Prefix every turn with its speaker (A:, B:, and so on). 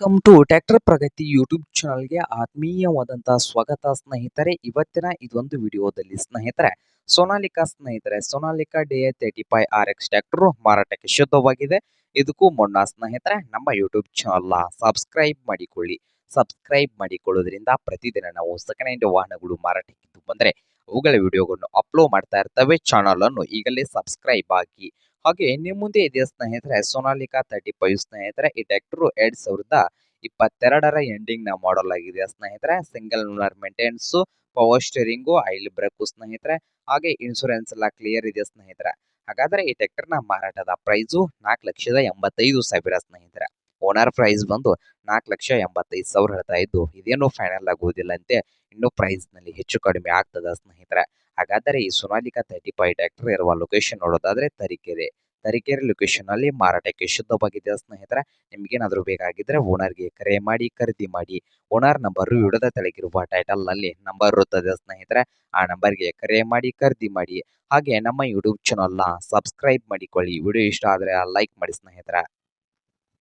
A: Welcome to tractor Pragati YouTube ಚಾನಲ್ಗೆ ಆತ್ಮೀಯವಾದಂತಹ ಸ್ವಾಗತ ಸ್ನೇಹಿತರೆ. ಇವತ್ತಿನ ಇದೊಂದು ವಿಡಿಯೋದಲ್ಲಿ ಸ್ನೇಹಿತರೆ, ಸೋನಾಲಿಕಾ ಸ್ನೇಹಿತರೆ. Sonalika D thirty five R X tractor ಮಾರಾಟಕ್ಕೆ ಶುದ್ಧವಾಗಿದೆ. ಇದಕ್ಕೂ ಮುನ್ನ ಸ್ನೇಹಿತರೆ, ನಮ್ಮ ಯೂಟ್ಯೂಬ್ ಚಾನಲ್ನ ಸಬ್ಸ್ಕ್ರೈಬ್ ಮಾಡಿಕೊಳ್ಳಿ. ಸಬ್ಸ್ಕ್ರೈಬ್ ಮಾಡಿಕೊಳ್ಳೋದ್ರಿಂದ ಪ್ರತಿದಿನ ನಾವು ಸೆಕೆಂಡ್ ಹ್ಯಾಂಡ್ ವಾಹನಗಳು ಮಾರಾಟಕ್ಕೆ ಬಂದರೆ ಅವುಗಳ ವಿಡಿಯೋಗಳನ್ನು ಅಪ್ಲೋಡ್ ಮಾಡ್ತಾ ಇರ್ತವೆ. ಚಾನಲ್ ಅನ್ನು ಈಗಲೇ ಸಬ್ಸ್ಕ್ರೈಬ್ ಆಗಿ ಹಾಗೆ ನಿಮ್ಮ ಮುಂದೆ ಇದೆ ಸ್ನೇಹಿತರೆ ಸೋನಾಲಿಕಾ ತರ್ಟಿ ಫೈವ್ ಸ್ನೇಹಿತರೆ, ಈ ಟ್ರ್ಯಾಕ್ಟರ್ ಎರಡ್ ಸಾವಿರದ ಇಪ್ಪತ್ತೆರಡರ ಎಂಡಿಂಗ್ನ ಮಾಡಲ್ ಆಗಿದೆ ಸ್ನೇಹಿತರೆ. Single owner maintenance power steering oil brake ಸ್ನೇಹಿತರೆ. ಹಾಗೆ ಇನ್ಶೂರೆನ್ಸ್ ಎಲ್ಲ ಕ್ಲಿಯರ್ ಇದೆ ಸ್ನೇಹಿತರೆ. ಹಾಗಾದ್ರೆ ಈ ಟ್ರ್ಯಾಕ್ಟರ್ನ ಮಾರಾಟದ ಪ್ರೈಸು ನಾಲ್ಕು ಲಕ್ಷದ ಎಂಬತ್ತೈದು ಸಾವಿರ ಸ್ನೇಹಿತರೆ. ಓನರ್ ಪ್ರೈಸ್ ಬಂದು ನಾಲ್ಕು ಲಕ್ಷ ಎಂಬತ್ತೈದು ಸಾವಿರ ಹೇಳ್ತಾ ಇದ್ದು, ಇದೇನು ಫೈನಲ್ ಆಗುವುದಿಲ್ಲ ಅಂತೆ. ಇನ್ನು ಪ್ರೈಸ್ನಲ್ಲಿ ಹೆಚ್ಚು ಕಡಿಮೆ ಆಗ್ತದ ಸ್ನೇಹಿತರೆ. ಹಾಗಾದರೆ ಈ ಸೊನಾಲಿಕಾ ತರ್ಟಿ ಫೈವ್ ಟ್ರ್ಯಾಕ್ಟರ್ ಇರುವ ಲೊಕೇಶನ್ ನೋಡೋದಾದ್ರೆ ತರೀಕೆರೆ. ತರೀಕೆರೆ ಲೊಕೇಶನ್ ಅಲ್ಲಿ ಮಾರಾಟಕ್ಕೆ ಶುದ್ಧವಾಗಿದೆ ಸ್ನೇಹಿತರೆ. ನಿಮ್ಗೇನಾದ್ರೂ ಬೇಕಾಗಿದ್ರೆ ಓನರ್ಗೆ ಕರೆ ಮಾಡಿ, ಖರೀದಿ ಮಾಡಿ. ಓನರ್ ನಂಬರ್ ವಿಡದ ತೆಳಗಿರುವ ಟೈಟಲ್ನಲ್ಲಿ ನಂಬರ್ ಇರುತ್ತದೆ ಸ್ನೇಹಿತರೆ. ಆ ನಂಬರ್ಗೆ ಕರೆ ಮಾಡಿ, ಖರೀದಿ ಮಾಡಿ. ಹಾಗೆ ನಮ್ಮ ಯೂಟ್ಯೂಬ್ ಚಾನಲ್ನ ಸಬ್ಸ್ಕ್ರೈಬ್ ಮಾಡಿಕೊಳ್ಳಿ. ವಿಡಿಯೋ ಇಷ್ಟ ಆದರೆ ಲೈಕ್ ಮಾಡಿ ಸ್ನೇಹಿತರೆ.